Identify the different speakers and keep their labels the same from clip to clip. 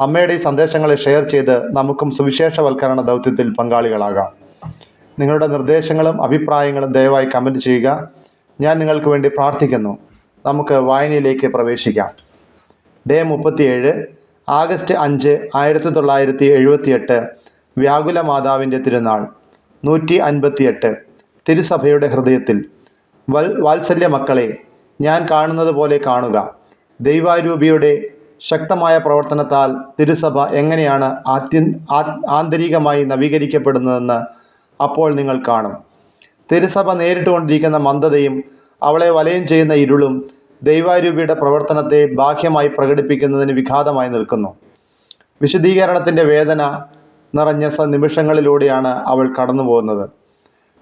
Speaker 1: അമ്മയുടെ ഈ സന്ദേശങ്ങളെ ഷെയർ ചെയ്ത് നമുക്കും സുവിശേഷവൽക്കരണ ദൗത്യത്തിൽ പങ്കാളികളാകാം. നിങ്ങളുടെ നിർദ്ദേശങ്ങളും അഭിപ്രായങ്ങളും ദയവായി കമന്റ് ചെയ്യുക. ഞാൻ നിങ്ങൾക്ക് വേണ്ടി പ്രാർത്ഥിക്കുന്നു. നമുക്ക് വായനയിലേക്ക് പ്രവേശിക്കാം. ഡേ മുപ്പത്തിയേഴ് ആഗസ്റ്റ് അഞ്ച് ആയിരത്തി തൊള്ളായിരത്തി എഴുപത്തിയെട്ട് വ്യാകുല മാതാവിന്റെ തിരുനാൾ നൂറ്റി അൻപത്തിയെട്ട് തിരുസഭയുടെ ഹൃദയത്തിൽ. വൽ വാത്സല്യ മക്കളെ ഞാൻ കാണുന്നത് പോലെ കാണുക. ദൈവാരൂപിയുടെ ശക്തമായ പ്രവർത്തനത്താൽ തിരുസഭ എങ്ങനെയാണ് ആത്യ ആന്തരികമായി നവീകരിക്കപ്പെടുന്നതെന്ന് അപ്പോൾ നിങ്ങൾ കാണും. തിരുസഭ നേരിട്ടുകൊണ്ടിരിക്കുന്ന മന്ദതയും അവളെ വലയം ചെയ്യുന്ന ഇരുളും ദൈവാരൂപിയുടെ പ്രവർത്തനത്തെ ബാഹ്യമായി പ്രകടിപ്പിക്കുന്നതിന് വിഘാതമായി നിൽക്കുന്നു. വിശദീകരണത്തിന്റെ വേദന നിറഞ്ഞ നിമിഷങ്ങളിലൂടെയാണ് അവൾ കടന്നു പോകുന്നത്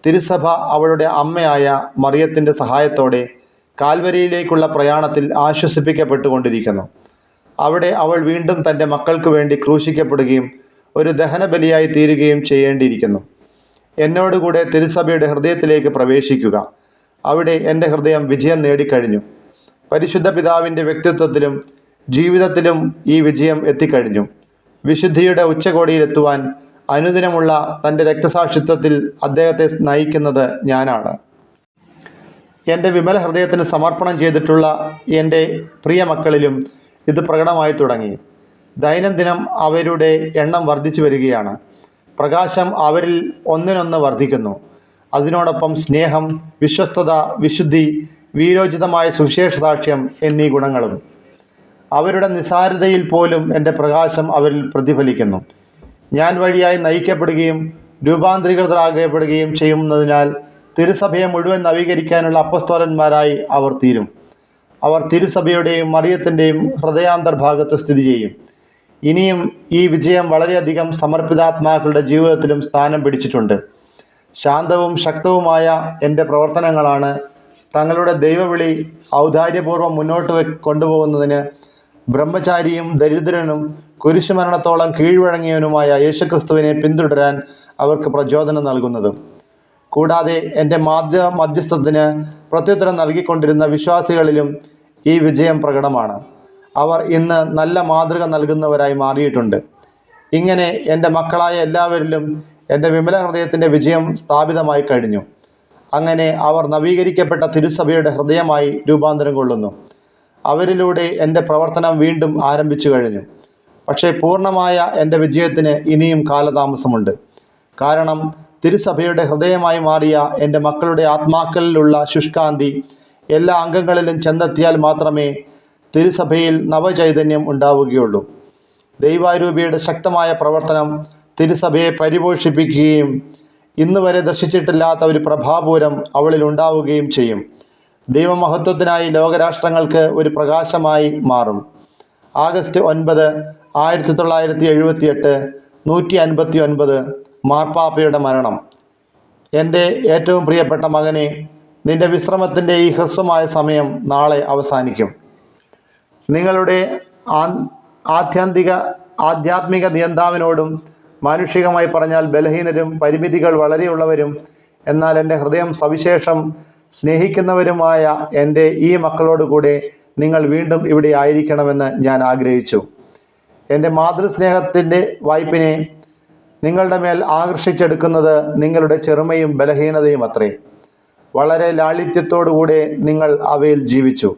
Speaker 1: തിരുസഭ അവളുടെ അമ്മയായ മറിയത്തിന്റെ സഹായത്തോടെ കാൽവരിയിലേക്കുള്ള പ്രയാണത്തിൽ ആശ്വസിപ്പിക്കപ്പെട്ടുകൊണ്ടിരിക്കുന്നു. അവിടെ അവൾ വീണ്ടും തന്റെ മക്കൾക്ക് വേണ്ടി ക്രൂശിക്കപ്പെടുകയും ഒരു ദഹനബലിയായി തീരുകയും ചെയ്യേണ്ടിയിരിക്കുന്നു. എന്നോടുകൂടെ തിരുസഭയുടെ ഹൃദയത്തിലേക്ക് പ്രവേശിക്കുക. അവിടെ എന്റെ ഹൃദയം വിജയം നേടിക്കഴിഞ്ഞു. പരിശുദ്ധ പിതാവിന്റെ വ്യക്തിത്വത്തിലും ജീവിതത്തിലും ഈ വിജയം എത്തിക്കഴിഞ്ഞു. വിശുദ്ധിയുടെ ഉച്ചകോടിയിലെത്തുവാൻ അനുദിനമുള്ള തന്റെ രക്തസാക്ഷിത്വത്തിൽ അദ്ദേഹത്തെ നയിക്കുന്നത് ഞാനാണ്. എന്റെ വിമല ഹൃദയത്തിന് സമർപ്പണം ചെയ്തിട്ടുള്ള എന്റെ പ്രിയ മക്കളിലും ഇത് പ്രകടമായി തുടങ്ങി. ദൈനംദിനം അവരുടെ എണ്ണം വർദ്ധിച്ചു വരികയാണ്. പ്രകാശം അവരിൽ ഒന്നിനൊന്ന് വർദ്ധിക്കുന്നു. അതിനോടൊപ്പം സ്നേഹം വിശ്വസ്തത വിശുദ്ധി വീരോചിതമായ സുവിശേഷ സാക്ഷ്യം എന്നീ ഗുണങ്ങളും. അവരുടെ നിസാരതയിൽ പോലും എന്റെ പ്രകാശം അവരിൽ പ്രതിഫലിക്കുന്നു. ഞാൻ വഴിയായി നയിക്കപ്പെടുകയും രൂപാന്തരീകൃതരാകപ്പെടുകയും ചെയ്യുന്നതിനാൽ തിരുസഭയെ മുഴുവൻ നവീകരിക്കാനുള്ള അപ്പസ്തോലന്മാരായി അവർ തീരും. അവർ തിരുസഭയുടെയും മറിയത്തിന്റെയും ഹൃദയാന്തർഭാഗത്ത് സ്ഥിതി ചെയ്യും. ഇനിയും ഈ വിജയം വളരെയധികം സമർപ്പിതാത്മാക്കളുടെ ജീവിതത്തിലും സ്ഥാനം പിടിച്ചിട്ടുണ്ട്. ശാന്തവും ശക്തവുമായ എന്റെ പ്രവർത്തനങ്ങളാണ് തങ്ങളുടെ ദൈവവിളി ഔദാര്യപൂർവം മുന്നോട്ട് കൊണ്ടുപോകുന്നതിന് ബ്രഹ്മചാരിയും ദരിദ്രനും കുരിശുമരണത്തോളം കീഴ്വഴങ്ങിയവനുമായ യേശുക്രിസ്തുവിനെ പിന്തുടരാൻ അവർക്ക് പ്രചോദനം നൽകുന്നത്. കൂടാതെ എന്റെ മാധ്യമ മധ്യസ്ഥത്തിന് പ്രത്യുത്തരം നൽകിക്കൊണ്ടിരുന്ന വിശ്വാസികളിലും ഈ വിജയം പ്രകടമാണ്. അവർ ഇന്ന് നല്ല മാതൃക നൽകുന്നവരായി മാറിയിട്ടുണ്ട്. ഇങ്ങനെ എന്റെ മക്കളായ എല്ലാവരിലും എന്റെ വിമല ഹൃദയത്തിന്റെ വിജയം സ്ഥാപിതമായി കഴിഞ്ഞു. അങ്ങനെ അവർ നവീകരിക്കപ്പെട്ട തിരുസഭയുടെ ഹൃദയമായി രൂപാന്തരം കൊള്ളുന്നു. അവരിലൂടെ എന്റെ പ്രവർത്തനം വീണ്ടും ആരംഭിച്ചു കഴിഞ്ഞു. പക്ഷേ പൂർണമായ എന്റെ വിജയത്തിന് ഇനിയും കാലതാമസമുണ്ട്. കാരണം തിരുസഭയുടെ ഹൃദയമായി മാറിയ എന്റെ മക്കളുടെ ആത്മാക്കളിലുള്ള ശുഷ്കാന്തി എല്ലാ അംഗങ്ങളിലും ചെന്നെത്തിയാൽ മാത്രമേ തിരുസഭയിൽ നവചൈതന്യം ഉണ്ടാവുകയുള്ളൂ. ദൈവാരൂപിയുടെ ശക്തമായ പ്രവർത്തനം തിരുസഭയെ പരിപോഷിപ്പിക്കുകയും ഇന്ന് വരെ ദർശിച്ചിട്ടില്ലാത്ത ഒരു പ്രഭാപൂരം അവളിൽ ഉണ്ടാവുകയും ചെയ്യും. ദൈവമഹത്വത്തിനായി ലോകരാഷ്ട്രങ്ങൾക്ക് ഒരു പ്രകാശമായി മാറും. ആഗസ്റ്റ് ഒൻപത് ആയിരത്തി തൊള്ളായിരത്തി എഴുപത്തിയെട്ട് നൂറ്റി അൻപത്തി ഒൻപത് മാർപ്പാപ്പയുടെ മരണം. എന്റെ ഏറ്റവും പ്രിയപ്പെട്ട മകനെ നിന്റെ വിശ്രമത്തിന്റെ ഈ ഹ്രസ്വമായ സമയം നാളെ അവസാനിക്കും. നിങ്ങളുടെ ആത്യന്തിക ആധ്യാത്മിക നിയന്താവിനോടും മാനുഷികമായി പറഞ്ഞാൽ ബലഹീനരും പരിമിതികൾ വളരെയുള്ളവരും എന്നാൽ എന്റെ ഹൃദയം സവിശേഷം സ്നേഹിക്കുന്നവരുമായ എന്റെ ഈ മക്കളോടുകൂടെ നിങ്ങൾ വീണ്ടും ഇവിടെ ആയിരിക്കണമെന്ന് ഞാൻ ആഗ്രഹിച്ചു. എന്റെ മാതൃസ്നേഹത്തിന്റെ വായ്പിനെ നിങ്ങളുടെ മേൽ ആകർഷിച്ചെടുക്കുന്നത് നിങ്ങളുടെ ചെറുമയും ബലഹീനതയും അത്രേ. വളരെ ലാളിത്യത്തോടുകൂടെ നിങ്ങൾ അവയിൽ ജീവിച്ചു.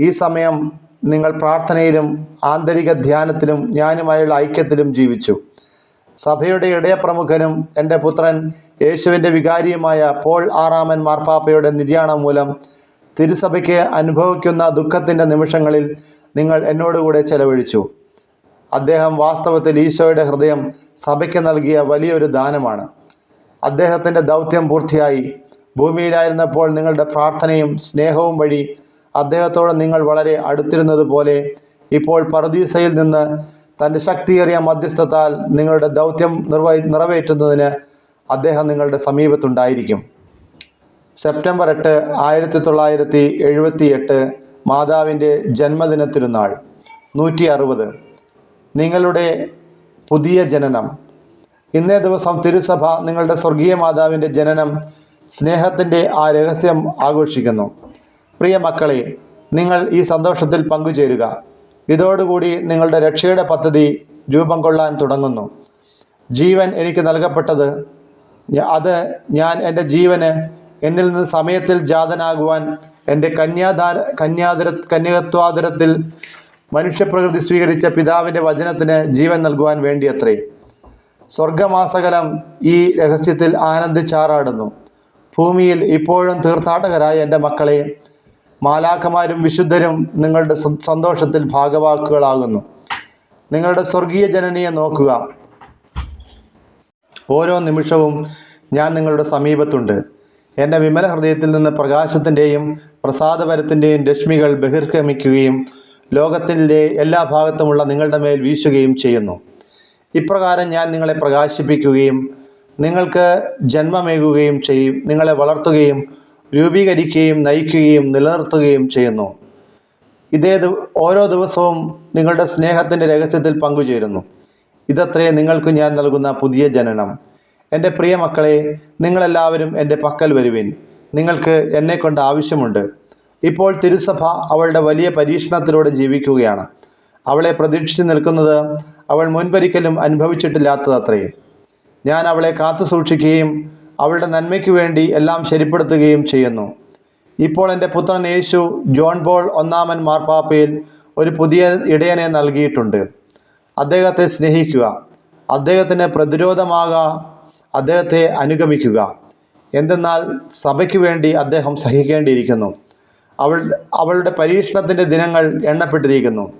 Speaker 1: ഈ സമയം നിങ്ങൾ പ്രാർത്ഥനയിലും ആന്തരിക ധ്യാനത്തിലും ഞാനുമായുള്ള ഐക്യത്തിലും ജീവിച്ചു. സഭയുടെ ഇടയപ്രമുഖനും എന്റെ പുത്രൻ യേശുവിന്റെ വികാരിയുമായ പോൾ ആറാമൻ മാർപ്പാപ്പയുടെ നിര്യാണം മൂലം തിരുസഭയ്ക്ക് അനുഭവിക്കുന്ന ദുഃഖത്തിന്റെ നിമിഷങ്ങളിൽ നിങ്ങൾ എന്നോടുകൂടെ ചെലവഴിച്ചു. അദ്ദേഹം വാസ്തവത്തിൽ ഈശോയുടെ ഹൃദയം സഭയ്ക്ക് നൽകിയ വലിയൊരു ദാനമാണ്. അദ്ദേഹത്തിന്റെ ദൗത്യം പൂർത്തിയായി. ഭൂമിയിലായിരുന്നപ്പോൾ നിങ്ങളുടെ പ്രാർത്ഥനയും സ്നേഹവും വഴി അദ്ദേഹത്തോട് നിങ്ങൾ വളരെ അടുത്തിരുന്നത് പോലെ ഇപ്പോൾ പറുദീസയിൽ നിന്ന് തന്റെ ശക്തിയേറിയ മധ്യസ്ഥത്താൽ നിങ്ങളുടെ ദൗത്യം നിർവഹി നിറവേറ്റുന്നതിന് അദ്ദേഹം നിങ്ങളുടെ സമീപത്തുണ്ടായിരിക്കും. സെപ്റ്റംബർ എട്ട് ആയിരത്തി തൊള്ളായിരത്തി എഴുപത്തി എട്ട് മാതാവിന്റെ ജന്മദിന തിരുനാൾ നൂറ്റി അറുപത് നിങ്ങളുടെ പുതിയ ജനനം. ഇന്നേ ദിവസം തിരുസഭ നിങ്ങളുടെ സ്വർഗീയ മാതാവിന്റെ ജനനം സ്നേഹത്തിന്റെ ആ രഹസ്യം ആഘോഷിക്കുന്നു. പ്രിയ മക്കളെ നിങ്ങൾ ഈ സന്തോഷത്തിൽ പങ്കുചേരുക. ഇതോടുകൂടി നിങ്ങളുടെ രക്ഷയുടെ പദ്ധതി രൂപം കൊള്ളാൻ തുടങ്ങുന്നു. ജീവൻ എനിക്ക് നൽകപ്പെട്ടത് അത് ഞാൻ എന്റെ ജീവന് എന്നിൽ നിന്ന് സമയത്തിൽ ജാതനാകുവാൻ എന്റെ കന്യാധാര കന്യാദര കന്യകത്വാദരത്തിൽ മനുഷ്യപ്രകൃതി സ്വീകരിച്ച പിതാവിന്റെ വചനത്തിന് ജീവൻ നൽകുവാൻ വേണ്ടിയത്രേ. സ്വർഗമാസകലം ഈ രഹസ്യത്തിൽ ആനന്ദിച്ചാറാടുന്നു. ഭൂമിയിൽ ഇപ്പോഴും തീർത്ഥാടകരായ എന്റെ മക്കളെ മാലാഖമാരും വിശുദ്ധരും നിങ്ങളുടെ സന്തോഷത്തിൽ ഭാഗവാക്കുകളാകുന്നു. നിങ്ങളുടെ സ്വർഗീയ ജനനിയെ നോക്കുക. ഓരോ നിമിഷവും ഞാൻ നിങ്ങളുടെ സമീപത്തുണ്ട്. എന്റെ വിമല ഹൃദയത്തിൽ നിന്ന് പ്രകാശത്തിന്റെയും പ്രസാദപരത്തിന്റെയും രശ്മികൾ ബഹിർഗമിക്കുകയും ലോകത്തിന്റെ എല്ലാ ഭാഗത്തുമുള്ള നിങ്ങളുടെ മേൽ വീശുകയും ചെയ്യുന്നു. ഇപ്രകാരം ഞാൻ നിങ്ങളെ പ്രകാശിപ്പിക്കുകയും നിങ്ങൾക്ക് ജന്മമേകുകയും ചെയ്യും നിങ്ങളെ വളർത്തുകയും രൂപീകരിക്കുകയും നയിക്കുകയും നിലനിർത്തുകയും ചെയ്യുന്നു. ഇതേ ഓരോ ദിവസവും നിങ്ങളുടെ സ്നേഹത്തിന്റെ രഹസ്യത്തിൽ പങ്കുചേരുന്നു. ഇതത്രേ നിങ്ങൾക്ക് ഞാൻ നൽകുന്ന പുതിയ ജനനം. എന്റെ പ്രിയ മക്കളെ നിങ്ങളെല്ലാവരും എന്റെ പക്കൽ വരുവിൻ. നിങ്ങൾക്ക് എന്നെക്കൊണ്ട് ആവശ്യമുണ്ട്. ഇപ്പോൾ തിരുസഭ അവളുടെ വലിയ പരീക്ഷണത്തിലൂടെ ജീവിക്കുകയാണ്. അവളെ പ്രതീക്ഷിച്ച് നിൽക്കുന്നത് അവൾ മുൻപൊരിക്കലും അനുഭവിച്ചിട്ടില്ലാത്തതത്രേ. ഞാൻ അവളെ കാത്തു സൂക്ഷിക്കുകയും അവളുടെ നന്മയ്ക്ക് വേണ്ടി എല്ലാം ശരിപ്പെടുത്തുകയും ചെയ്യുന്നു. ഇപ്പോൾ എന്റെ പുത്രൻ യേശു ജോൺ ബോൾ ഒന്നാമൻ മാർപ്പാപ്പയിൽ ഒരു പുതിയ ഇടയനെ നൽകിയിട്ടുണ്ട്. അദ്ദേഹത്തെ സ്നേഹിക്കുക അദ്ദേഹത്തിന് പ്രതിരോധമാകുക അദ്ദേഹത്തെ അനുഗമിക്കുക. എന്തെന്നാൽ സഭയ്ക്ക് വേണ്ടി അദ്ദേഹം സഹിക്കേണ്ടിയിരിക്കുന്നു. അവൾ അവളുടെ പരീക്ഷണത്തിന്റെ ദിനങ്ങൾ എണ്ണപ്പെട്ടിരിക്കുന്നു.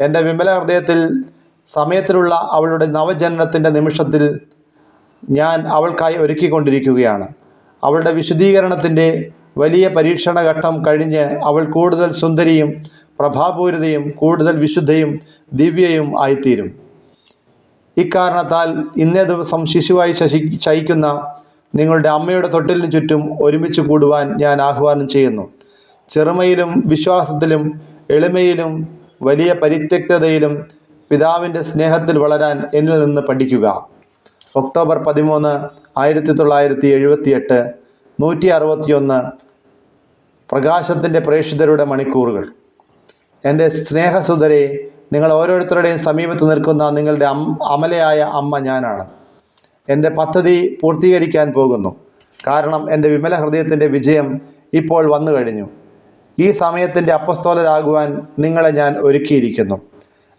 Speaker 1: എന്റെ വിമല ഹൃദയത്തിൽ സമയത്തിലുള്ള അവളുടെ നവജനനത്തിന്റെ നിമിഷത്തിൽ ഞാൻ അവൾക്കായി ഒരുക്കിക്കൊണ്ടിരിക്കുകയാണ്. അവളുടെ വിശുദ്ധീകരണത്തിന്റെ വലിയ പരീക്ഷണഘട്ടം കഴിഞ്ഞ് അവൾ കൂടുതൽ സുന്ദരിയും പ്രഭാപൂരിതയും കൂടുതൽ വിശുദ്ധയും ദിവ്യയും ആയിത്തീരും. ഇക്കാരണത്താൽ ഇന്നേ ദിവസം ശിശുവായി ശശി ശയിക്കുന്ന നിങ്ങളുടെ അമ്മയുടെ തൊട്ടിലിന് ചുറ്റും ഒരുമിച്ച് കൂടുവാൻ ഞാൻ ആഹ്വാനം ചെയ്യുന്നു. ചെറുമയിലും വിശ്വാസത്തിലും എളിമയിലും വലിയ പരിത്യക്തതയിലും പിതാവിന്റെ സ്നേഹത്തിൽ വളരാൻ എന്നിൽ നിന്ന് പഠിക്കുക. ഒക്ടോബർ പതിമൂന്ന് ആയിരത്തി തൊള്ളായിരത്തി എഴുപത്തി എട്ട് നൂറ്റി അറുപത്തിയൊന്ന് പ്രകാശത്തിന്റെ പ്രേക്ഷിതരുടെ മണിക്കൂറുകൾ. എന്റെ സ്നേഹസുതരെ നിങ്ങൾ ഓരോരുത്തരുടെയും സമീപത്ത് നിൽക്കുന്ന നിങ്ങളുടെ അം അമലയായ അമ്മ ഞാനാണ്. എന്റെ പദ്ധതി പൂർത്തീകരിക്കാൻ പോകുന്നു. കാരണം എന്റെ വിമല ഹൃദയത്തിന്റെ വിജയം ഇപ്പോൾ വന്നു കഴിഞ്ഞു. ഈ സമയത്തിന്റെ അപ്പസ്തോലരാകുവാൻ നിങ്ങളെ ഞാൻ ഒരുക്കിയിരിക്കുന്നു.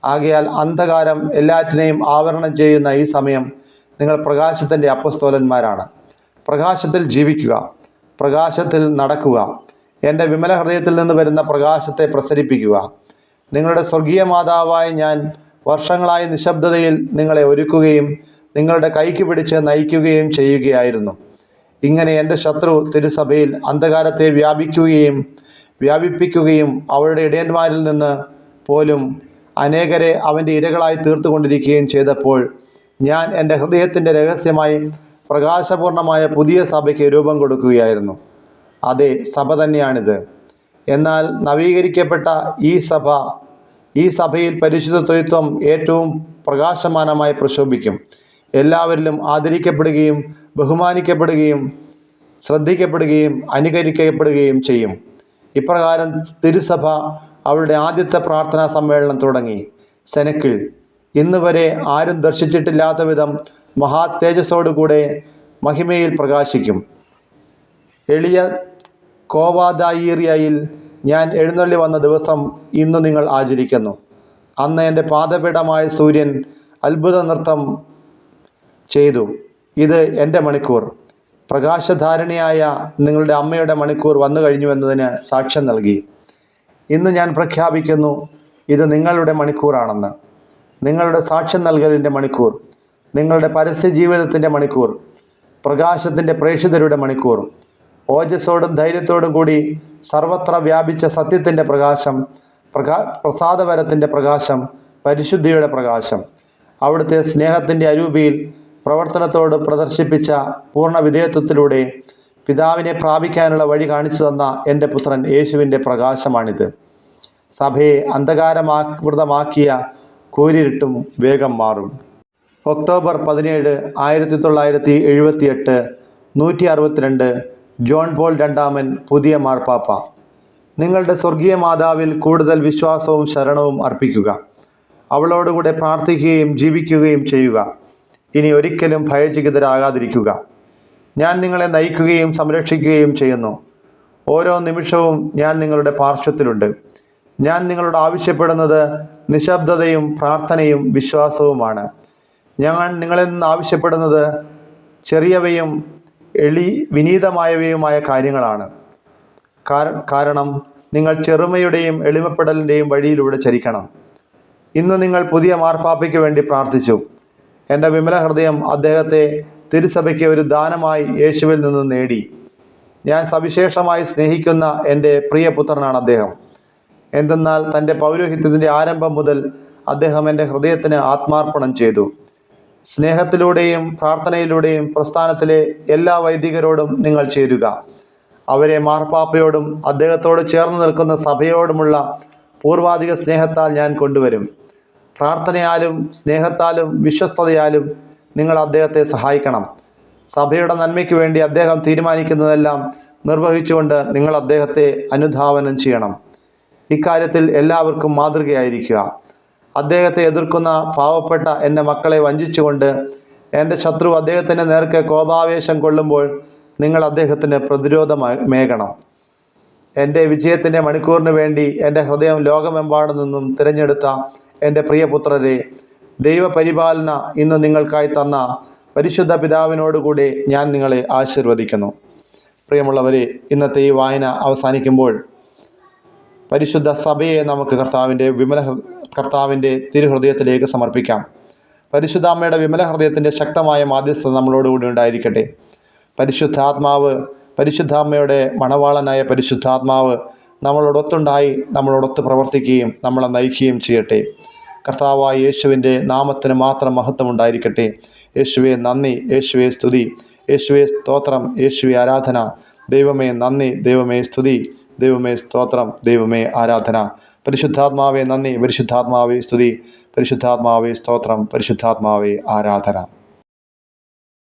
Speaker 1: ആകയാൽ അന്ധകാരം എല്ലാറ്റിനെയും ആവരണം ചെയ്യുന്ന ഈ സമയം നിങ്ങൾ പ്രകാശത്തിന്റെ അപ്പസ്തോലന്മാരാണ്. പ്രകാശത്തിൽ ജീവിക്കുക പ്രകാശത്തിൽ നടക്കുക എന്റെ വിമല ഹൃദയത്തിൽ നിന്ന് വരുന്ന പ്രകാശത്തെ പ്രസരിപ്പിക്കുക. നിങ്ങളുടെ സ്വർഗീയ മാതാവായ ഞാൻ വർഷങ്ങളായി നിശബ്ദതയിൽ നിങ്ങളെ ഒരുക്കുകയും നിങ്ങളുടെ കൈക്ക് പിടിച്ച് നയിക്കുകയും ചെയ്യുകയായിരുന്നു. ഇങ്ങനെ എന്റെ ശത്രു തിരുസഭയിൽ അന്ധകാരത്തെ വ്യാപിക്കുകയും വ്യാപിപ്പിക്കുകയും അവളുടെ ഇടയന്മാരിൽ നിന്ന് പോലും അനേകരെ അവന്റെ ഇരകളായി തീർത്തുകൊണ്ടിരിക്കുകയും ചെയ്തപ്പോൾ ഞാൻ എന്റെ ഹൃദയത്തിന്റെ രഹസ്യമായി പ്രകാശപൂർണമായ പുതിയ സഭയ്ക്ക് രൂപം കൊടുക്കുകയായിരുന്നു. അതെ സഭ തന്നെയാണിത്. എന്നാൽ നവീകരിക്കപ്പെട്ട ഈ സഭ ഈ സഭയിൽ പരിശുദ്ധ ത്രിത്വം ഏറ്റവും പ്രകാശമാനമായി പ്രശോഭിക്കും. എല്ലാവരിലും ആദരിക്കപ്പെടുകയും ബഹുമാനിക്കപ്പെടുകയും ശ്രദ്ധിക്കപ്പെടുകയും അനുകരിക്കപ്പെടുകയും ചെയ്യും. ഇപ്രകാരം തിരുസഭ അവളുടെ ആദ്യത്തെ പ്രാർത്ഥനാ സമ്മേളനം തുടങ്ങി. സെനക്കിൾ ഇന്ന് വരെ ആരും ദർശിച്ചിട്ടില്ലാത്ത വിധം മഹാ തേജസ്സോടുകൂടെ മഹിമയിൽ പ്രകാശിക്കും. എളിയ കോവാദായിറിയയിൽ ഞാൻ എഴുന്നള്ളി വന്ന ദിവസം ഇന്നു നിങ്ങൾ ആചരിക്കുന്നു. അന്ന് എന്റെ പാദപീഠമായ സൂര്യൻ അത്ഭുത നൃത്തം ചെയ്തു. ഇത് എന്റെ മണിക്കൂർ. പ്രകാശധാരണിയായ നിങ്ങളുടെ അമ്മയുടെ മണിക്കൂർ വന്നു കഴിഞ്ഞു എന്നതിന് സാക്ഷ്യം നൽകി. ഇന്ന് ഞാൻ പ്രഖ്യാപിക്കുന്നു ഇത് നിങ്ങളുടെ മണിക്കൂറാണെന്ന്. നിങ്ങളുടെ സാക്ഷ്യം നൽകലിന്റെ മണിക്കൂർ നിങ്ങളുടെ പരസ്യ ജീവിതത്തിന്റെ മണിക്കൂർ പ്രകാശത്തിന്റെ പ്രേക്ഷിതരുടെ മണിക്കൂർ ഓജസ്സോടും ധൈര്യത്തോടും കൂടി സർവത്ര വ്യാപിച്ച സത്യത്തിന്റെ പ്രകാശം പ്രകാ പ്രസാദപരത്തിന്റെ പ്രകാശം പരിശുദ്ധിയുടെ പ്രകാശം. അവിടുത്തെ സ്നേഹത്തിന്റെ അരൂപിയിൽ പ്രവർത്തനത്തോട് പ്രദർശിപ്പിച്ച പൂർണ വിധേയത്വത്തിലൂടെ പിതാവിനെ പ്രാപിക്കാനുള്ള വഴി കാണിച്ചു തന്ന എന്റെ പുത്രൻ യേശുവിന്റെ പ്രകാശമാണിത്. സഭയെ അന്ധകാരമാകൃതമാക്കിയ കൂരിരുട്ടും വേഗം മാറും. ഒക്ടോബർ പതിനേഴ് ആയിരത്തി തൊള്ളായിരത്തി എഴുപത്തിയെട്ട് നൂറ്റി അറുപത്തിരണ്ട് ജോൺ പോൾ രണ്ടാമൻ പുതിയ മാർപ്പാപ്പ. നിങ്ങളുടെ സ്വർഗീയ മാതാവിൽ കൂടുതൽ വിശ്വാസവും ശരണവും അർപ്പിക്കുക. അവളോടുകൂടെ പ്രാർത്ഥിക്കുകയും ജീവിക്കുകയും ചെയ്യുക. ഇനി ഒരിക്കലും ഭയചികിതരാകാതിരിക്കുക. ഞാൻ നിങ്ങളെ നയിക്കുകയും സംരക്ഷിക്കുകയും ചെയ്യുന്നു. ഓരോ നിമിഷവും ഞാൻ നിങ്ങളുടെ പാർശ്വത്തിലുണ്ട്. ഞാൻ നിങ്ങളോട് ആവശ്യപ്പെടുന്നത് നിശബ്ദതയും പ്രാർത്ഥനയും വിശ്വാസവുമാണ്. ഞാൻ നിങ്ങളിൽ നിന്ന് ആവശ്യപ്പെടുന്നത് ചെറിയവയും എളി വിനീതമായവയുമായ കാര്യങ്ങളാണ്. കാരണം നിങ്ങൾ ചെറുമയുടെയും എളിമപ്പെടലിന്റെയും വഴിയിലൂടെ ചരിക്കണം. ഇന്ന് നിങ്ങൾ പുതിയ മാർപ്പാപ്പയ്ക്ക് വേണ്ടി പ്രാർത്ഥിച്ചു. എന്റെ വിമല ഹൃദയം അദ്ദേഹത്തെ തിരുസഭയ്ക്ക് ഒരു ദാനമായി യേശുവിൽ നിന്ന് നേടി. ഞാൻ സവിശേഷമായി സ്നേഹിക്കുന്ന എന്റെ പ്രിയപുത്രനാണ് അദ്ദേഹം. എന്തെന്നാൽ തന്റെ പൗരോഹിത്യത്തിന്റെ ആരംഭം മുതൽ അദ്ദേഹം എന്റെ ഹൃദയത്തിന് ആത്മാർപ്പണം ചെയ്തു. സ്നേഹത്തിലൂടെയും പ്രാർത്ഥനയിലൂടെയും പ്രസ്ഥാനത്തിലെ എല്ലാ വൈദികരോടും നിങ്ങൾ ചേരുക. അവരെ മാർപ്പാപ്പയോടും അദ്ദേഹത്തോട് ചേർന്ന് നിൽക്കുന്ന സഭയോടുമുള്ള പൂർവാധിക സ്നേഹത്താൽ ഞാൻ കൊണ്ടുവരും. പ്രാർത്ഥനയാലും സ്നേഹത്താലും വിശ്വസ്തതയാലും നിങ്ങൾ അദ്ദേഹത്തെ സഹായിക്കണം. സഭയുടെ നന്മയ്ക്ക് വേണ്ടി അദ്ദേഹം തീരുമാനിക്കുന്നതെല്ലാം നിർവഹിച്ചുകൊണ്ട് നിങ്ങൾ അദ്ദേഹത്തെ അനുധാവനം ചെയ്യണം. ഇക്കാര്യത്തിൽ എല്ലാവർക്കും മാതൃകയായിരിക്കുക. അദ്ദേഹത്തെ എതിർക്കുന്ന പാവപ്പെട്ട എന്റെ മക്കളെ വഞ്ചിച്ചുകൊണ്ട് എന്റെ ശത്രു അദ്ദേഹത്തിന്റെ നേർക്ക് കോപാവേശം കൊള്ളുമ്പോൾ നിങ്ങൾ അദ്ദേഹത്തിന് പ്രതിരോധമായി മേകണം എന്റെ വിജയത്തിന്റെ മണിക്കൂറിന് വേണ്ടി എന്റെ ഹൃദയം ലോകമെമ്പാടു നിന്നും തിരഞ്ഞെടുത്ത എന്റെ പ്രിയപുത്രരെ ദൈവപരിപാലന ഇന്ന് നിങ്ങൾക്കായി തന്ന പരിശുദ്ധ പിതാവിനോടുകൂടി ഞാൻ നിങ്ങളെ ആശീർവദിക്കുന്നു. പ്രിയമുള്ളവരെ ഇന്നത്തെ ഈ വായന അവസാനിക്കുമ്പോൾ പരിശുദ്ധ സഭയെ നമുക്ക് കർത്താവിന്റെ വിമല കർത്താവിന്റെ തിരുഹൃദയത്തിലേക്ക് സമർപ്പിക്കാം. പരിശുദ്ധ അമ്മയുടെ വിമല ഹൃദയത്തിന്റെ ശക്തമായ മാധ്യസ്ഥത നമ്മളോടുകൂടി ഉണ്ടായിരിക്കട്ടെ. പരിശുദ്ധാത്മാവ് പരിശുദ്ധാമ്മയുടെ മണവാളനായ പരിശുദ്ധാത്മാവ് നമ്മളോടൊത്തുണ്ടായി നമ്മളോടൊത്ത് പ്രവർത്തിക്കുകയും നമ്മളെ നയിക്കുകയും ചെയ്യട്ടെ. കർത്താവായ യേശുവിന്റെ നാമത്തിന് മാത്രം മഹത്വം ഉണ്ടായിരിക്കട്ടെ. യേശുവെ നന്ദി. യേശുവെ സ്തുതി. യേശുവെ സ്തോത്രം. യേശുവെ ആരാധന. ദൈവമേ നന്ദി. ദൈവമേ സ്തുതി. ദൈവമേ സ്തോത്രം ദൈവമേ ആരാധന. പരിശുദ്ധാത്മാവെ നന്ദി. പരിശുദ്ധാത്മാവെ സ്തുതി. പരിശുദ്ധാത്മാവെ സ്തോത്രം. പരിശുദ്ധാത്മാവെ ആരാധന.